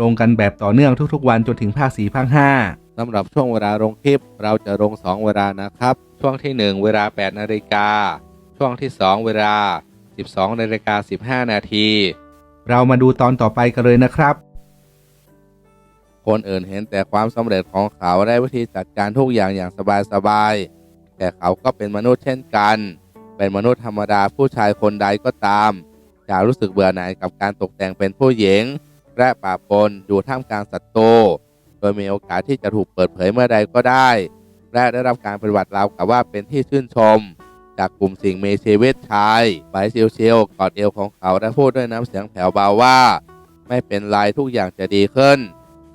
ลงกันแบบต่อเนื่องทุกๆ วันจนถึงภาค4ภาค5สำหรับช่วงเวลาลงคลิป เราจะลง 2 เวลานะครับ ช่วงที่ 1 เวลา 8 นาฬิกา ช่วงที่ 2 เวลา 12 นาฬิกา 15 นาที เรามาดูตอนต่อไปกันเลยนะครับ คนอื่นเห็นแต่ความสำเร็จของเขาและวิธีจัดการทุกอย่างอย่างสบายๆ แต่เขาก็เป็นมนุษย์เช่นกัน เป็นมนุษย์ธรรมดาผู้ชายคนใดก็ตาม จะรู้สึกเบื่อหน่ายกับการตกแต่งเป็นผู้หญิง และป่าปนอยู่ท่ามกลางศัตรูโดยมีโอกาสที่จะถูกเปิดเผยเมื่อใดก็ได้ และได้รับการปฏิบัติราวกับว่าเป็นที่ชื่นชม จากกลุ่มสิ่งมีชีวิตชายไปเชียวๆกอดเอวของเขาและพูดด้วยน้ำเสียงแผ่วเบาว่า ไม่เป็นไรทุกอย่างจะดีขึ้น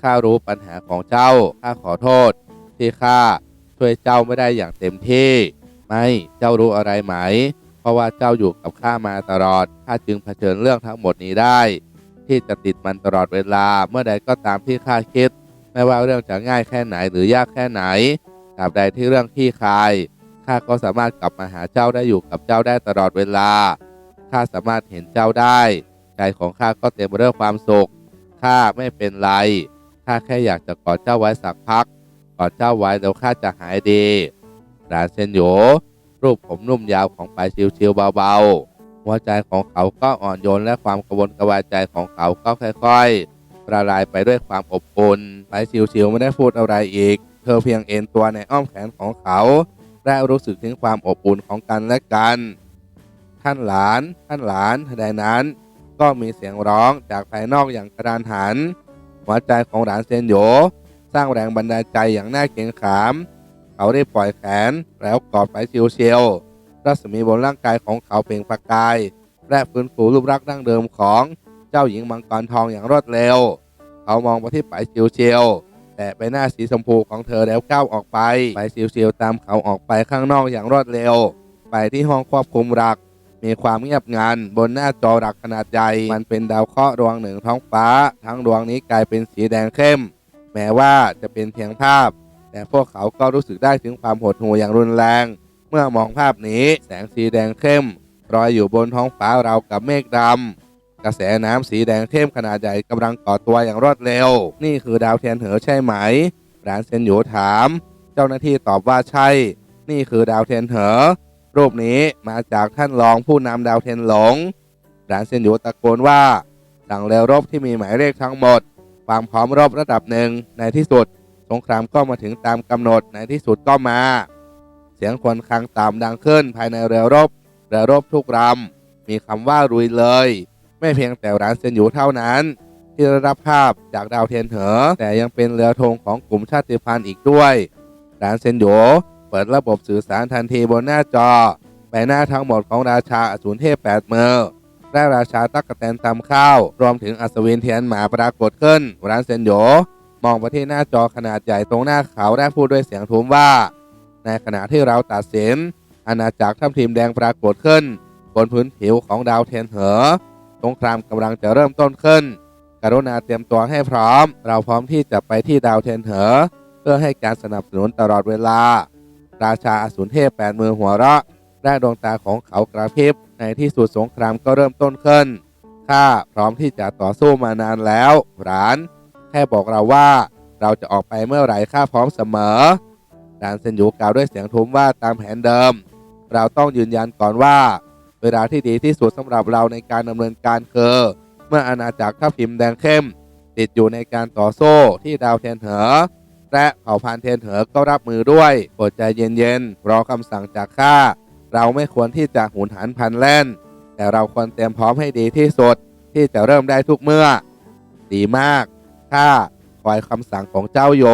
ข้ารู้ปัญหาของเจ้าข้าขอโทษ ที่ข้าช่วยเจ้าไม่ได้อย่างเต็มที่ ไม่เจ้ารู้อะไรไหม เพราะว่าเจ้าอยู่กับข้ามาตลอดข้าจึงเผชิญเรื่องทั้งหมดนี้ได้ ที่จะติดมันตลอดเวลา เมื่อใดก็ตามที่ข้าคิด ไม่ว่าเรื่องจะง่ายแค่ไหนหรือยากแค่ไหนตราบใดที่เรื่องขี้คายข้าก็สามารถกลับมาหาเจ้าได้อยู่กับเจ้าได้ตลอดเวลาข้าสามารถเห็นเจ้าได้ใจของข้าก็เต็มไปด้วยความสุขข้าไม่เป็นไรข้าแค่อยากจะกอดเจ้าไว้สักพักกอดเจ้าไว้แล้วข้าจะหายดีหลานเซนโยรูปผมนุ่มยาวของปลายชิวๆเบาๆ หัวใจของเขาก็อ่อนโยนและความกระวนกระวายใจของเขาก็ค่อยๆละลายไปด้วยความอบอุ่นปชิวๆไม่ได้พูดอะไรอีก เธอเพียงเอ็นตัวในอ้อมแขนของเขาและรู้สึกถึงความอบอุ่นของกันและกัน ท่านหลาน ท่านหลานทันใดนั้น ก็มีเสียงร้องจากภายนอกอย่างกระดานหัน หัวใจของหลานเซนโยสร้างแรงบันดาลใจอย่างน่าเกรงขาม เขาได้ปล่อยแขนแล้วกอดไปเชียวๆ รัศมีบนร่างกายของเขาเปล่งประกาย และฟื้นฟูรูปลักษณ์ดั้งเดิมของเจ้าหญิงมังกรทองอย่างรวดเร็ว เขามองไปที่ไปเชียวๆแต่ใบหน้าสีชมพูของเธอแล้วก้าวออกไปไปเชียวๆตามเขาออกไปข้างนอกอย่างรวดเร็ว ไปที่ห้องควบคุมรัก มีความเงียบงันบนหน้าจอหลักขนาดใหญ่ มันเป็นดาวเคราะห์ดวงหนึ่งท้องฟ้า ทั้งดวงนี้กลายเป็นสีแดงเข้ม แม้ว่าจะเป็นเพียงภาพ แต่พวกเขาก็รู้สึกได้ถึงความหดหู่อย่างรุนแรง เมื่อมองภาพนี้แสงสีแดงเข้มลอยอยู่บนท้องฟ้าราวกับเมฆดำกระแสน้ำสีแดงเข้มขนาดใหญ่กำลังก่อตัวอย่างรวดเร็ว นี่คือดาวเทียนเหอใช่ไหมหลานเซนหยูถาม เจ้าหน้าที่ตอบว่าใช่ นี่คือดาวเทียนเหอ รูปนี้มาจากท่านรองผู้นำดาวเทียนหลงหลานเซนหยูตะโกนว่าสั่งเรือรบที่มีหมายเลขทั้งหมด ความพร้อมรบระดับหนึ่งในที่สุด สงครามก็มาถึงตามกำหนดในที่สุดก็มา เสียงคนคลังต่ำดังขึ้นภายในเรือรบเรือรบทุกลำมีคำว่ารุยเลย ไม่เพียงแต่ร้านเซนอยู่เท่านั้น ที่ได้รับภาพจากดาวเทียนเหอ แต่ยังเป็นเรือธงของกลุ่มชาติพันธุ์อีกด้วยร้านเซนโยเปิดระบบสื่อสารทันทีบนหน้าจอใบหน้าทั้งหมดของราชาอสูรเทพแปดมือและราชาตักกะแตนตำข้าว รวมถึงอัศวินเทียนหมาปรากฏขึ้นร้านเซนโยมองไปที่หน้าจอขนาดใหญ่ตรงหน้าเขาและพูดด้วยเสียงทุ้มว่า ในขณะที่เราตัดสิน อาณาจักรทัพทีมแดงปรากฏขึ้น บนพื้นผิวของดาวเทนเหอสงครามกำลังจะเริ่มต้นขึ้น กรุณาเตรียมตัวให้พร้อม เราพร้อมที่จะไปที่ดาวเทนเหอ เพื่อให้การสนับสนุนตลอดเวลา ราชาอสูรเทพแปดมือหัวเราะและดวงตาของเขากระพริบในที่สุดสงครามก็เริ่มต้นขึ้นข้าพร้อมที่จะต่อสู้มานานแล้วหลาน แค่บอกเราว่า เราจะออกไปเมื่อไหร่ข้าพร้อมเสมอ ดานเซนยูกล่าวด้วยเสียงทุ้มว่าตามแผนเดิม เราต้องยืนยันก่อนว่า เวลาที่ดีที่สุดสำหรับเราในการดำเนินการคือเมื่ออาณาจักรทัพทิมแดงเข้ม ติดอยู่ในการต่อสู้ที่ดาวเทนเหอ และเผ่าพันธุ์เทนเหอก็รับมือด้วยโปรดใจเย็นๆรอคำสั่งจากข้าเราไม่ควรที่จะหุนหันพันแล่น แต่เราควรเตรียมพร้อมให้ดีที่สุดที่จะเริ่มได้ทุกเมื่อ ดีมากข้าคอยคำสั่งของเจ้าโย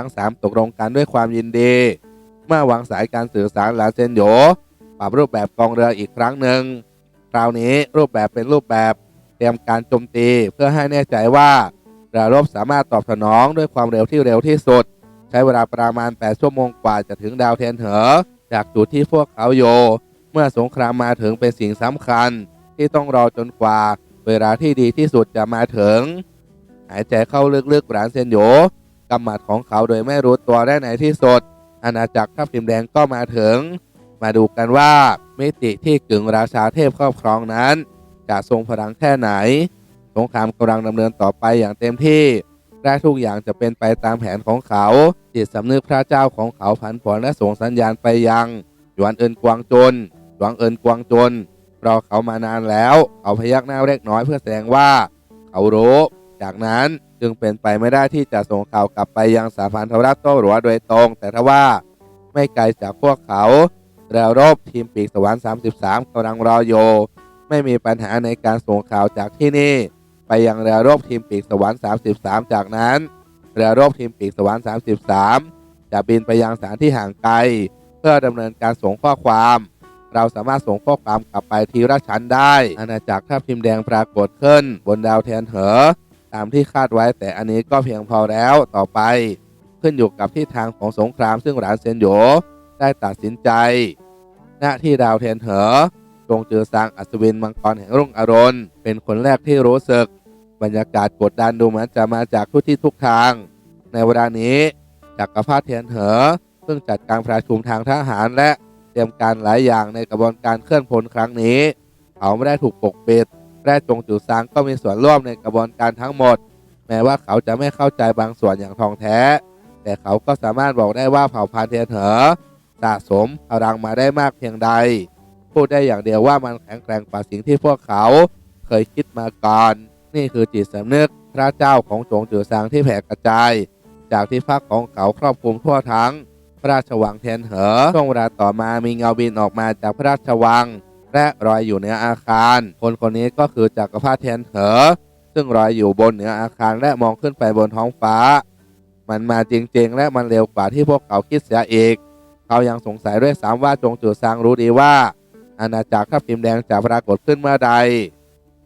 ทั้งสามตกลงกันด้วยความยินดี เมื่อวางสายการสื่อสารหลานเซนโยปรับรูปแบบกองเรืออีกครั้งหนึ่งคราวนี้รูปแบบเป็นรูปแบบเตรียมการโจมตีเพื่อให้แน่ใจว่าเรือรบสามารถตอบสนองด้วยความเร็วที่เร็วที่สุด ใช้เวลาประมาณ 8 ชั่วโมงกว่าจะถึงดาวเทียนเหอ จากจุดที่พวกเขาโย เมื่อสงครามมาถึงเป็นสิ่งสำคัญ ที่ต้องรอจนกว่า เวลาที่ดีที่สุดจะมาถึง หายใจเข้าลึกๆหลานเซนโย กำหมัดของเขาโดยไม่รู้ตัวได้ในที่สุด อาณาจักรทัพทิมแดงก็มาถึง มาดูกันว่ามิติที่กึ่งราชาเทพครอบครองนั้น จะทรงพลังแค่ไหน สงครามกำลังดำเนินต่อไปอย่างเต็มที่และทุกอย่างจะเป็นไปตามแผนของเขา จิตสำนึกพระเจ้าของเขาผันผวนและส่งสัญญาณไปยัง หยวนเอินกวางจนหลวงเอินกวางจนรอเขามานานแล้ว เขาพยักหน้าเล็กน้อยเพื่อแสดงว่า เขารู้ จากนั้น จึงเป็นไปไม่ได้ที่จะส่งข่าวกลับไปยังสาพันธรัฐโต้หรัวโดยตรง แต่ถ้าว่าไม่ไกลจากพวกเขาเรือรบทีมปีกสวรรค์33กำลังรออยู่ไม่มีปัญหาในการส่งข่าวจากที่นี่ ไปยังเรือรบทีมปีกสวรรค์33 จากนั้นเรือรบทีมปีกสวรรค์33 จะบินไปยังสถานที่ห่างไกล เพื่อดำเนินการส่งข้อความเราสามารถส่งข้อความกลับไปทีละชั้นได้ อาณาจักรทัพทิมแดงปรากฏขึ้น บนดาวเทียนเหอ ตามที่คาดไว้ แต่อันนี้ก็เพียงพอแล้วต่อไป ขึ้นอยู่กับทิศทางของสงครามซึ่งหลานเซนโยได้ตัดสินใจณที่ดาวเทียนเหอจงเจือซางอัศวินมังกรแห่งรุ่งอรุณเป็นคนแรกที่รู้สึก บรรยากาศกดดันดูเหมือนจะมาจากทุกที่ทุกทาง ในเวลานี้จักรพรรดิเทียนเหอเพิ่งจัดการประชุมทางทหารและเตรียมการหลายอย่างในกระบวนการเคลื่อนพลครั้งนี้ เขาไม่ได้ถูกปกปิด และจงจือซางก็มีส่วนร่วมในกระบวนการทั้งหมด แม้ว่าเขาจะไม่เข้าใจบางส่วนอย่างทองแท้ แต่เขาก็สามารถบอกได้ว่าเผ่าพันธุ์เทียนเหอสะสมพลังมาได้มากเพียงใด พูดได้อย่างเดียวว่ามันแข็งแกร่งกว่าสิ่งที่พวกเขาเคยคิดมาก่อน นี่คือจิตสำนึกพระเจ้าของจงจือซางที่แผ่กระจาย จากที่พักของเขาครอบคลุมทั่วทั้ง พระราชวังเทียนเหอช่วงเวลาต่อมามีเงาบินออกมาจากพระราชวัง และลอยอยู่เหนืออาคาร คนคนนี้ก็คือจักรพรรดิเทียนเหอ ซึ่งลอยอยู่บนเหนืออาคารและมองขึ้นไปบนท้องฟ้า มันมาจริงๆ และมันเร็วกว่าที่พวกเขาคิดเสียอีก เขายังสงสัยด้วยซ้ำว่าจงจือซางรู้ดีว่า อาณาจักรทัพทิมแดงจะปรากฏขึ้นเมื่อใด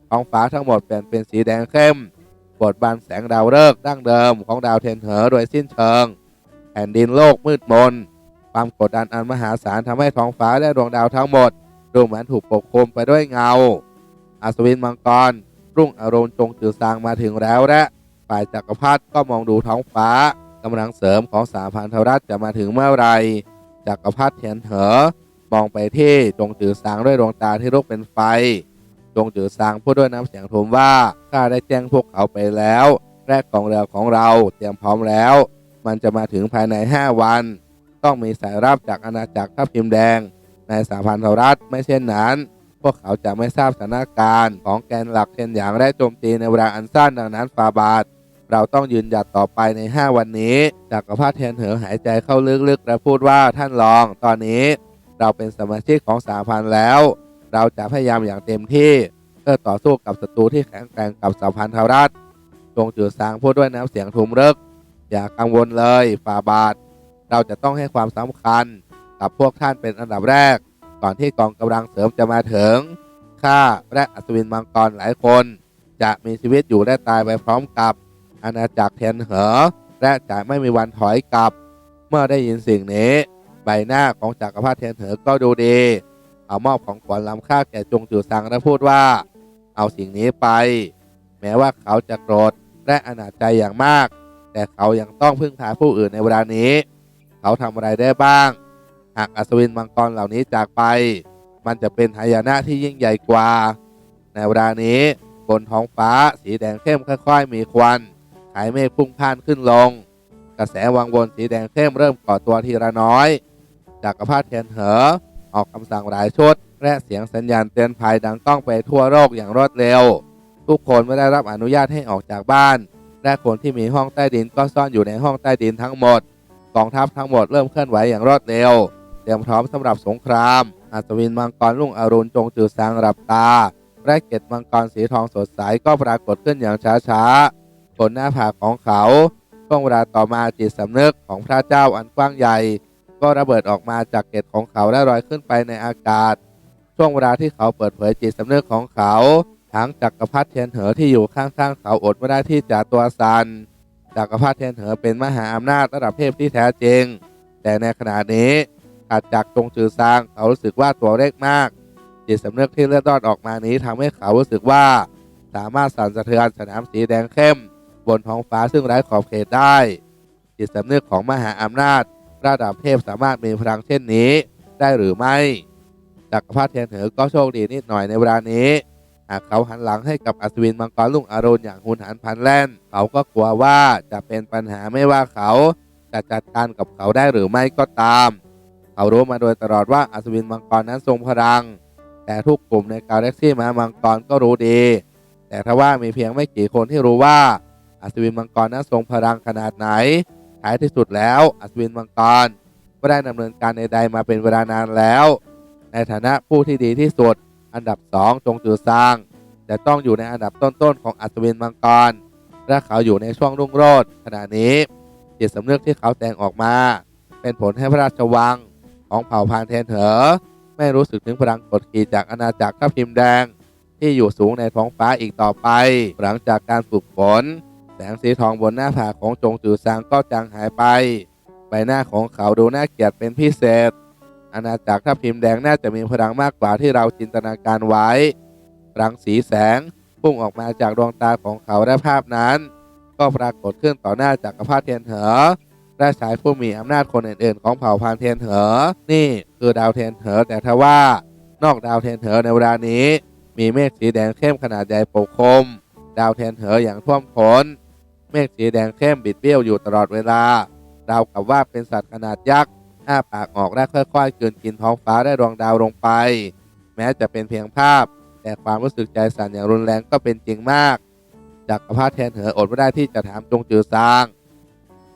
ท้องฟ้าทั้งหมดเปลี่ยนเป็นสีแดงเข้มบดบังแสงดาวฤกษ์ดั้งเดิมของดาวเทนเหอโดยสิ้นเชิง แผ่นดินโลกมืดมน ความกดดันอันมหาศาลทำให้ท้องฟ้าและดวงดาวทั้งหมด ดูเหมือนถูกปกคลุมไปด้วยเงา อัศวินมังกร รุ่งอรุณจงจือซางมาถึงแล้วและฝ่ายจักรพรรดิก็มองดูท้องฟ้ากำลังเสริมของสาพันธรัฐจะมาถึงเมื่อไรจักรพรรดิเทียนเหอ มองไปที่จงจือซางด้วยดวงตาที่ลุกเป็นไฟ จงจือซางพูดด้วยน้ำเสียงทมว่าข้าได้แจ้งพวกเขาไปแล้ว แรกกองเรือของเราเตรียมพร้อมแล้ว มันจะมาถึงภายใน 5 วัน ต้องมีสายรับจากอาณาจักรทัพทิมแดง ในสาพันธรัฐไม่เช่นนั้น พวกเขาจะไม่ทราบสถานการณ์ของแกนหลักเช่นอย่างและโจมตีในเวลาอันสั้นดังนั้นฟาบาทเราต้องยืนหยัดต่อไปใน 5 วันนี้จักรพรรดิเทียนเหอหายใจเข้าลึกๆและพูดว่าท่านรอง ตอนนี้ เราเป็นสมาชิกของสาพันธ์แล้ว เราจะพยายามอย่างเต็มที่ เพื่อต่อสู้กับศัตรูที่แข็งแกร่งกับสาพันธรัฐจงจือซางพูดด้วยน้ำเสียงทุมเริกอย่ากังวลเลยฝ่าบาท เราจะต้องให้ความสำคัญ กับพวกท่านเป็นอันดับแรก ก่อนที่กองกำลังเสริมจะมาถึงข้าและอัศวินมังกรหลายคน จะมีชีวิตอยู่และตายไปพร้อมกับอาณาจักรเทียนเหอ และจะไม่มีวันถอยกลับ เมื่อได้ยินสิ่งนี้ ใบหน้าของจักรพรรดิเทียนเหอก็ดูดีเอามอบของขวัญล้ำค่าแก่จงจือซังและพูดว่า เอาสิ่งนี้ไป แม้ว่าเขาจะโกรธและอนาจใจอย่างมาก แต่เขายังต้องพึ่งพาผู้อื่นในเวลานี้ เขาทำอะไรได้บ้าง หากอัศวินมังกรเหล่านี้จากไป มันจะเป็นหายนะที่ยิ่งใหญ่กว่า ในเวลานี้บนท้องฟ้าสีแดงเข้มค่อย ๆ มีควันขายเมฆพุ่งพ่านขึ้นลง กระแสวังวนสีแดงเข้มเริ่มก่อตัวทีละน้อยจากรพรรดิเทียนเหอ ออกคำสั่งหลายชุดและเสียงสัญญาณเตือนภัยดังก้องไปทั่วโลกอย่างรวดเร็ว ทุกคนไม่ได้รับอนุญาตให้ออกจากบ้าน และคนที่มีห้องใต้ดินก็ซ่อนอยู่ในห้องใต้ดินทั้งหมด กองทัพทั้งหมดเริ่มเคลื่อนไหวอย่างรวดเร็ว เตรียมพร้อมสำหรับสงคราม อัศวินมังกรลุ่งอรุณจงจือซางหลับตาและเกล็ดมังกรสีทองสดใสก็ปรากฏขึ้นอย่างช้าๆบนหน้าผากของเขาช่วงเวลาต่อมาจิตสำนึกของพระเจ้าอันกว้างใหญ่ ก็ระเบิดออกมาจากเกล็ดของเขาและลอยขึ้นไปในอากาศ ช่วงเวลาที่เขาเปิดเผยจิตสำนึกของเขาทั้งจักรพรรดิเทียนเหอที่อยู่ข้างๆเขาอดไม่ได้ที่จะตัวสันจักรพรรดิเทียนเหอเป็นมหาอำนาจระดับเทพที่แท้จริง แต่ในขณะนี้ ขัดจากจงจือซางเขารู้สึกว่าตัวเล็กมาก จิตสำนึกที่เลือดรอดออกมานี้ทำให้เขารู้สึกว่า สามารถสั่นสะเทือนสนามสีแดงเข้ม บนท้องฟ้าซึ่งไร้ขอบเขตได้ จิตสำนึกของมหาอำนาจ ระดับเทพสามารถมีพลังเช่นนี้ ได้หรือไม่จักรพรรดิเทียนเหอก็โชคดีนิดหน่อยในเวลานี้หากเขาหันหลังให้กับอัศวินมังกรลุงอารุณอย่างหุนหันพันแล่น เขาก็กลัวว่าจะเป็นปัญหาไม่ว่าเขา จะจัดการกับเขาได้หรือไม่ก็ตาม เขารู้มาโดยตลอดว่าอัศวินมังกรนั้นทรงพลัง แต่ทุกกลุ่มในกาแล็กซี่ม้ามังกรก็รู้ดี แต่ถ้าว่ามีเพียงไม่กี่คนที่รู้ว่าอัศวินมังกรนั้นทรงพลังขนาดไหนท้ายที่สุดแล้วอัศวินมังกรก็ได้ดำเนินการใดๆมาเป็นเวลานานแล้ว ในฐานะผู้ที่ดีที่สุด อันดับสองจงจือซางจะต้องอยู่ในอันดับต้นๆของอัศวินมังกรและเขาอยู่ในช่วงรุ่งโรจน์ขณะนี้จิตสำนึกที่เขาแต่งออกมา เป็นผลให้พระราชวัง ของเผ่าพานเทนเหอไม่รู้สึกถึงพลังกดขี่จากอาณาจักรทัพทิมแดง ที่อยู่สูงในท้องฟ้าอีกต่อไป หลังจากการฝึกฝนแสงสีทองบนหน้าผากของจงจือซางก็จางหายไป ใบหน้าของเขาดูน่าเกลียดเป็นพิเศษ อาณาจักรทัพทิมแดงน่าจะมีพลังมากกว่าที่เราจินตนาการไว้รังสีแสงพุ่งออกมาจากดวงตาของเขาและภาพนั้น ก็ปรากฏขึ้นต่อหน้าจักรพรรดิเทียนเหอ และชายผู้มีอำนาจคนอื่นๆ ของเผ่าพานเทียนเหอนี่คือดาวเทียนเหอแต่ทว่านอกดาวเทียนเหอในเวลานี้ มีเมฆสีแดงเข้มขนาดใหญ่ปกคลุมดาวเทียนเหออย่างท่วมท้นเมฆสีแดงเข้มบิดเบี้ยวอยู่ตลอดเวลาราวกับว่าเป็นสัตว์ขนาดยักษ์อ้าปากออกและค่อยๆกลืนกินท้องฟ้าได้ดวงดาวลงไป แม้จะเป็นเพียงภาพ แต่ความรู้สึกใจสั่นอย่างรุนแรงก็เป็นจริงมากจักรพรรดิเทียนเหออดไม่ได้ที่จะถามจงจือซาง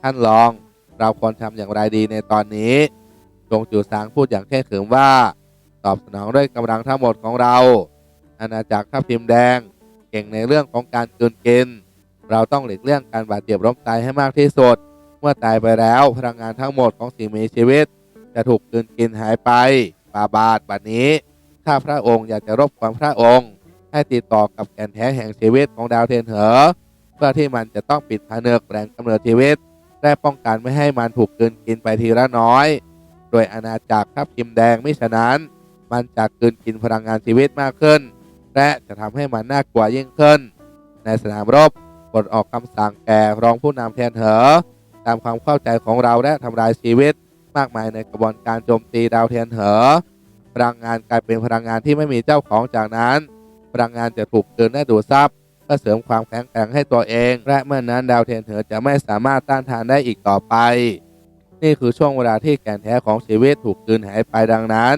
ท่านรอง เราควรทำอย่างไรดีในตอนนี้จงจือซางพูดอย่างแค่ขรึมว่า ตอบสนองด้วยกำลังทั้งหมดของเรา อาณาจักรทัพทิมแดง เก่งในเรื่องของการกลืนกิน เราต้องหลีกเลี่ยงการบาดเจ็บล้มตายให้มากที่สุด เมื่อตายไปแล้วพลังงานทั้งหมดของสิ่งมีชีวิต จะถูกกลืนกินหายไปบาบาดบัดนี้ ถ้าพระองค์อยากจะรบกวนพระองค์ ให้ติดต่อกับแก่นแท้แห่งชีวิตของดาวเทียนเหอ เพื่อที่มันจะต้องปิดผนึกแหล่งกำเนิดชีวิต และป้องกันไม่ให้มันถูกกลืนกินไปทีละน้อย โดยอาณาจักรทัพทิมแดงไมิฉะนั้น มันจะกลืนกินพลังงานชีวิตมากขึ้น และจะทำให้มันน่ากลัวยิ่งขึ้น ในสนามรบกดออกคำสั่งแก่รองผู้นำแทนเหอตามความเข้าใจของเราและทำลายชีวิตมากมายในกระบวนการโจมตีดาวเทียนเหอพลังงานกลายเป็นพลังงานที่ไม่มีเจ้าของจากนั้น พลังงานจะถูกเกลืนและดูดซับ เพื่อเสริมความแข็งแกร่งให้ตัวเอง และเมื่อนนั้นดาวเทียนเหอจะไม่สามารถต้านทานได้อีกต่อไป นี่คือช่วงเวลาที่แก่นแท้ของชีวิตถูกกลืนหายไปดังนั้น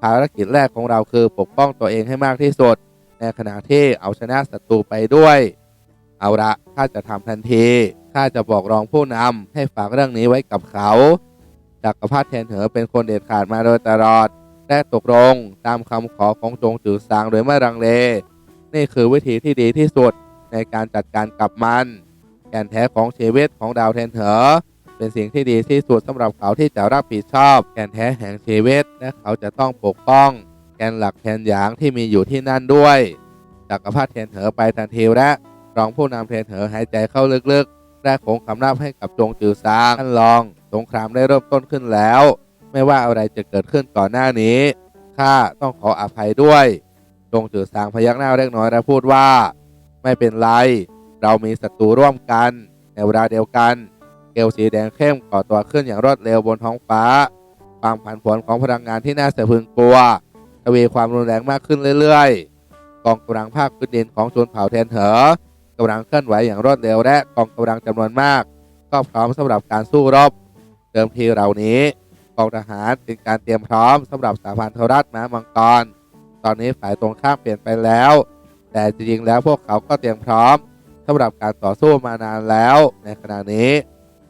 ภารกิจแรกของเราคือปกป้องตัวเองให้มากที่สุด ในขณะที่เอาชนะศัตรูไปด้วย เอาละข้าจะทำทันทีข้าจะบอกรองผู้นำให้ฝากเรื่องนี้ไว้กับเขาจักรพรรดิเทนเหอเป็นคนเด็ดขาดมาโดยตลอดและตกลงตามคำขอของจงจือซางโดยไม่รังเล นี่คือวิธีที่ดีที่สุดในการจัดการกับมัน แก่นแท้ของชีวิตของดาวเทนเหอเป็นสิ่งที่ดีที่สุดสำหรับเขาที่จะรับผิดชอบ แก่นแท้แห่งชีวิตและเขาจะต้องปกป้อง แกนหลักแทนหยางที่มีอยู่ที่นั่นด้วยจักรพรรดิเทนเหอไปทันทีและรองผู้นำเทนเหอหายใจเข้าลึกๆและโคงคำนับให้กับจงจือซางท่านรอง สงครามได้เริ่มต้นขึ้นแล้ว ไม่ว่าอะไรจะเกิดขึ้นก่อนหน้านี้ข้าต้องขออภัยด้วย จงจือซางพยักหน้าเล็กน้อยและพูดว่า ไม่เป็นไร เรามีศัตรูร่วมกัน ในเวลาเดียวกัน เกลสีแดงเข้มก่อตัวขึ้นอย่างรวดเร็วบนท้องฟ้า ความผันผวนของพลังงานที่น่าสะพรึงกลัวทวีความรุนแรงมากขึ้นเรื่อยๆ กองกำลังภาคพื้นดินของชนเผ่าเทนเหอกำลังเคลื่อนไหวอย่างรวดเร็วและกองกำลังจำนวนมากก็พร้อมสำหรับการสู้รบ เดิมทีเหล่านี้กองทหารเป็นการเตรียมพร้อมสำหรับสาพันธรัฐม้ามังกร ตอนนี้ฝ่ายตรงข้ามเปลี่ยนไปแล้ว แต่จริงๆแล้วพวกเขาก็เตรียมพร้อมสำหรับการต่อสู้มานานแล้ว ในขณะนี้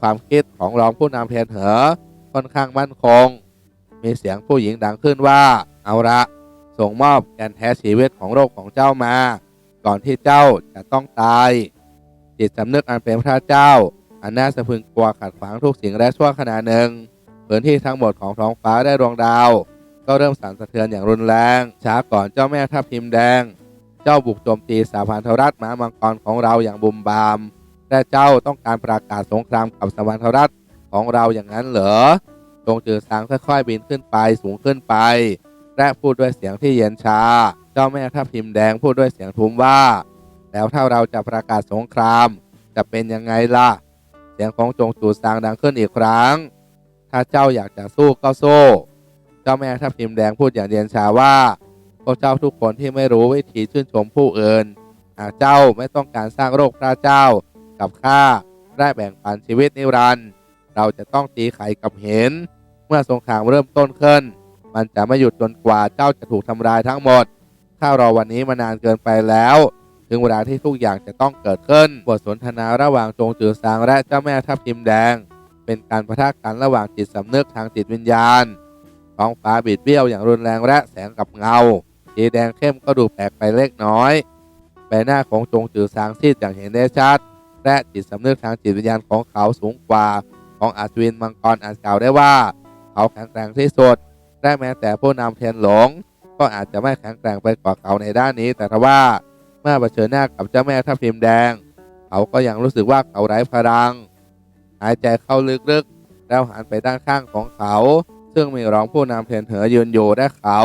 ความคิดของรองผู้นำเทนเหอค่อนข้างมั่นคง มีเสียงผู้หญิงดังขึ้นว่า เอาละส่งมอบแกนแท้ชีวิตของโลกของเจ้ามา ก่อนที่เจ้าจะต้องตาย จิตสำนึกอันเป็นพระเจ้า อันน่าสะพึงกลัวขัดขวางทุกสิ่งและชั่วขณะหนึ่งพื้นที่ทั้งหมดของท้องฟ้าได้ดวงดาว ก็เริ่มสั่นสะเทือนอย่างรุนแรงช้าก่อนเจ้าแม่ทัพทิมแดง เจ้าบุกโจมตีสาพันธรัฐม้ามังกรของเราอย่างบุมบามและเจ้าต้องการประกาศสงครามกับสวรรครัฐของเราอย่างนั้นเหรอจงจือสางค่อยๆบินขึ้นไปสูงขึ้นไป และพูดด้วยเสียงที่เย็นชา เจ้าแม่ทัพทิมแดงพูดด้วยเสียงทุ้มว่า แล้วถ้าเราจะประกาศสงคราม จะเป็นยังไงล่ะ เสียงของจงจูสางดังขึ้นอีกครั้ง ถ้าเจ้าอยากจะสู้ก็สู้ จ้าแม่ทัพทิมแดงพูดอย่างเย็นชาว่าพวกเจ้าทุกคนที่ไม่รู้วิธีชื่นชมผู้อื่นหากเจ้าไม่ต้องการสร้างโรคพระเจ้ากับข้าได้แบ่งปันชีวิตนิรันดร์เราจะต้องตีไข่กับเห็น เมื่อสงครามเริ่มต้นขึ้น มันจะไม่หยุดจนกว่าเจ้าจะถูกทำลายทั้งหมด ข้ารอวันนี้มานานเกินไปแล้ว ถึงเวลาที่ทุกอย่างจะต้องเกิดขึ้น บทสนทนาระหว่างจงจือซางและเจ้าแม่ทัพทิมแดง เป็นการประทะกันระหว่างจิตสำนึกทางจิตวิญญาณ ท้องฟ้าบิดเบี้ยวอย่างรุนแรงและแสงกับเงาสีแดงเข้มก็ดูแปลกไปเล็กน้อย ใบหน้าของจงจือซางซีดอย่างเห็นได้ชัด และจิตสำนึกทางจิตวิญญาณของเขาสูงกว่า ของอัศวินมังกรอาจกล่าวได้ว่า เขาแข็งแกร่งที่สุดและแม้แต่ผู้นำเทียนหลง ก็อาจจะไม่แข็งแกร่งไปกว่าเขาในด้านนี้ แต่ทว่าเมื่อเผชิญหน้ากับเจ้าแม่ทัพทิมแดง เขาก็ยังรู้สึกว่าเขาไร้พลัง หายใจเข้าลึกๆแล้วหันไปด้านข้างของเขา ซึ่งมีรองผู้นำเทียนเหอยืนอยู่และเขา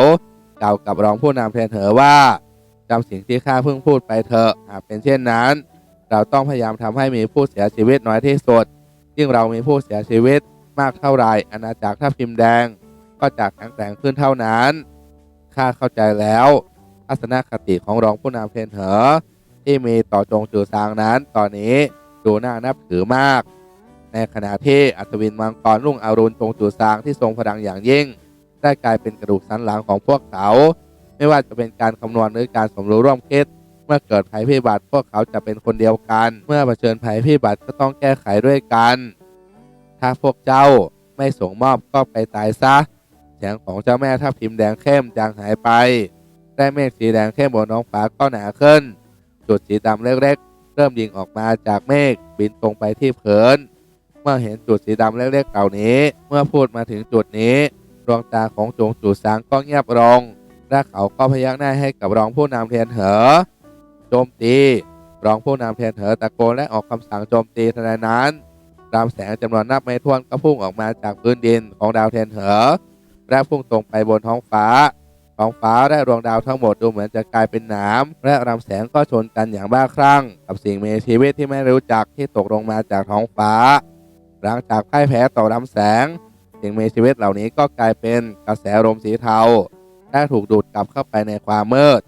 กล่าวกับรองผู้นำเทียนเหอว่าจำสิ่งที่ข้าเพิ่งพูดไปเถอะหากเป็นเช่นนั้น เราต้องพยายามทำให้มีผู้เสียชีวิตน้อยที่สุดยิ่งเรามีผู้เสียชีวิตมากเท่าไรอาณาจักรทัพทิมแดง ก็จะแข็งแกร่งขึ้นเท่านั้นข้าเข้าใจแล้วทัศนคติของรองผู้นำเทียนเหอที่มีต่อจงจือซางนั้น ตอนนี้ดูน่านับถือมาก ในขณะที่อัศวินมังกรรุ่งอรุณจงจือซางที่ทรงพลังอย่างยิ่ง ได้กลายเป็นกระดูกสันหลังของพวกเขา ไม่ว่าจะเป็นการคำนวณหรือการสมรู้ร่วมคิดเมื่อเกิดภัยพิบัติพวกเขาจะเป็นคนเดียวกัน เมื่อเผชิญภัยพิบัติก็ต้องแก้ไขด้วยกัน ถ้าพวกเจ้าไม่ส่งมอบก็ไปตายซะเสียงของเจ้าแม่ทับทิมแดงเข้มจางหายไป ได้เมฆสีแดงเข้มบนท้องฟ้าก็หนาขึ้น จุดสีดำเล็กๆ เริ่มยิงออกมาจากเมฆบินตรงไปที่เผิน เมื่อเห็นจุดสีดำเล็กๆเหล่านี้ เมื่อพูดมาถึงจุดนี้ ดวงตาของจงจูซางก็เงียบลงและเขาก็พยักหน้าให้กับรองผู้นำเทียนเหอโจมตี รองผู้นำเทียนเหอตะโกนและออกคำสั่งโจมตีทันใดนั้นรามแสงจำนวนนับไม่ถ้วนก็พุ่งออกมาจากพื้นดินของดาวเทียนเหอและพุ่งตรงไปบนท้องฟ้าท้องฟ้าและดวงดาวทั้งหมดดูเหมือนจะกลายเป็นหนามและรำแสงก็ชนกันอย่างบ้าคลั่ง กับสิ่งมีชีวิตที่ไม่รู้จักที่ตกลงมาจากท้องฟ้า หลังจากพ่ายแพ้ต่อรำแสง สิ่งมีชีวิตเหล่านี้ก็กลายเป็นกระแสลมสีเทาและถูกดูดกลับเข้าไปในความมืด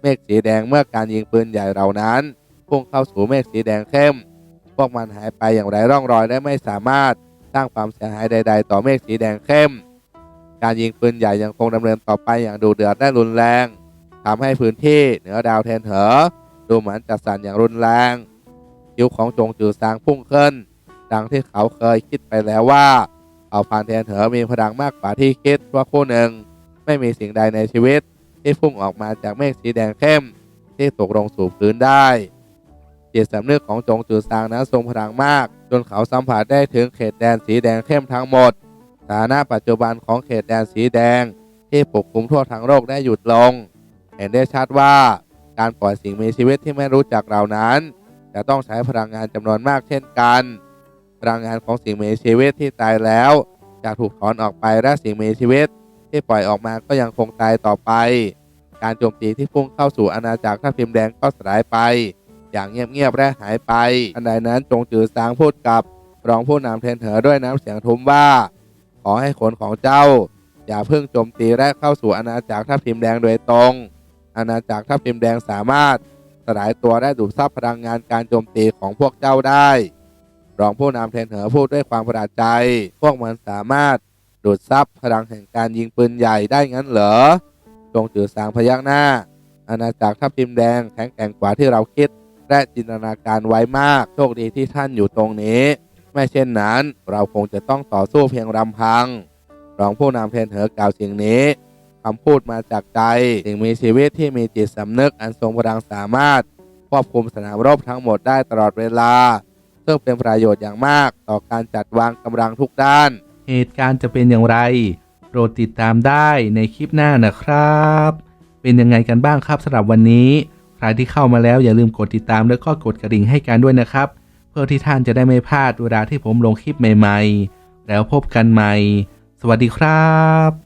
เมฆสีแดงเมื่อการยิงปืนใหญ่เหล่านั้นพุ่งเข้าสู่เมฆสีแดงเข้ม พวกมันหายไปอย่างไรร่องรอยและไม่สามารถสร้างความเสียหายใด ๆ ต่อเมฆสีแดงเข้ม การยิงปืนใหญ่ยังคงดำเนินต่อไปอย่างดุเดือดและรุนแรงทำให้พื้นที่เหนือดาวเทนเหอดูเหมือนจะสั่นอย่างรุนแรงคิ้วของจงจือซางพุ่งขึ้น ดังที่เขาเคยคิดไปแล้วว่าเอาพานเทนเหอมีพลังมากกว่าที่คิดว่าคู่หนึ่ง ไม่มีสิ่งใดในชีวิต ที่พุ่งออกมาจากเมฆสีแดงเข้ม ที่ตกลงสู่พื้นได้จิตสำนึกของจงจือซางนั้นทรงพลังมาก จนเขาสัมผัสได้ถึงเขตแดนสีแดงเข้มทั้งหมดฐานะปัจจุบันของเขตแดนสีแดง ที่ปกคลุมทั่วทั้งโลกได้หยุดลง เห็นได้ชัดว่าการปล่อยสิ่งมีชีวิตที่ไม่รู้จักเหล่านั้น จะต้องใช้พลังงานจำนวนมากเช่นกัน พลังงานของสิ่งมีชีวิตที่ตายแล้วจะถูกถอนออกไปและสิ่งมีชีวิตที่ปล่อยออกมาก็ยังคงตายต่อไป การโจมตีที่พุ่งเข้าสู่อาณาจักรทัพทิมแดงก็สลายไป อย่างเงียบๆและหายไปอันใดนั้นจงจือซางพูดกับรองผู้นำเทนเหอด้วยน้ำเสียงทุ้มว่า ขอให้คนของเจ้า อย่าเพิ่งโจมตีและเข้าสู่อาณาจักรทัพทิมแดงโดยตรง อาณาจักรทัพทิมแดงสามารถสลายตัวและดูดซับพลังงานการโจมตีของพวกเจ้าได้ รองผู้นำเทนเหอพูดด้วยความประหลาดใจ พวกมันสามารถดูดซับพลังแห่งการยิงปืนใหญ่ได้งั้นเหรอจงจือสางพยักหน้า อาณาจักรทัพทิมแดงแข็งแกร่งกว่าที่เราคิด และจินตนาการไว้มาก โชคดีที่ท่านอยู่ตรงนี้ ไม่เช่นนั้น เราคงจะต้องต่อสู้เพียงลำพัง รองผู้นำเทนเหอกล่าวสิ่งนี้คำพูดมาจากใจสิ่งมีชีวิตที่มีจิตสำนึกอันทรงพลังสามารถควบคุมสนามรบทั้งหมดได้ตลอดเวลา ซึ่งเป็นประโยชน์อย่างมากต่อการจัดวางกำลังทุกด้าน เหตุการณ์จะเป็นอย่างไร โปรดติดตามได้ในคลิปหน้านะครับ เป็นยังไงกันบ้างครับสำหรับวันนี้ ใครที่เข้ามาแล้วอย่าลืมกดติดตามแล้วก็กดกระดิ่งให้กันด้วยนะครับ เพื่อที่ท่านจะได้ไม่พลาดเวลาที่ผมลงคลิปใหม่ ๆ แล้วพบกันใหม่ สวัสดีครับ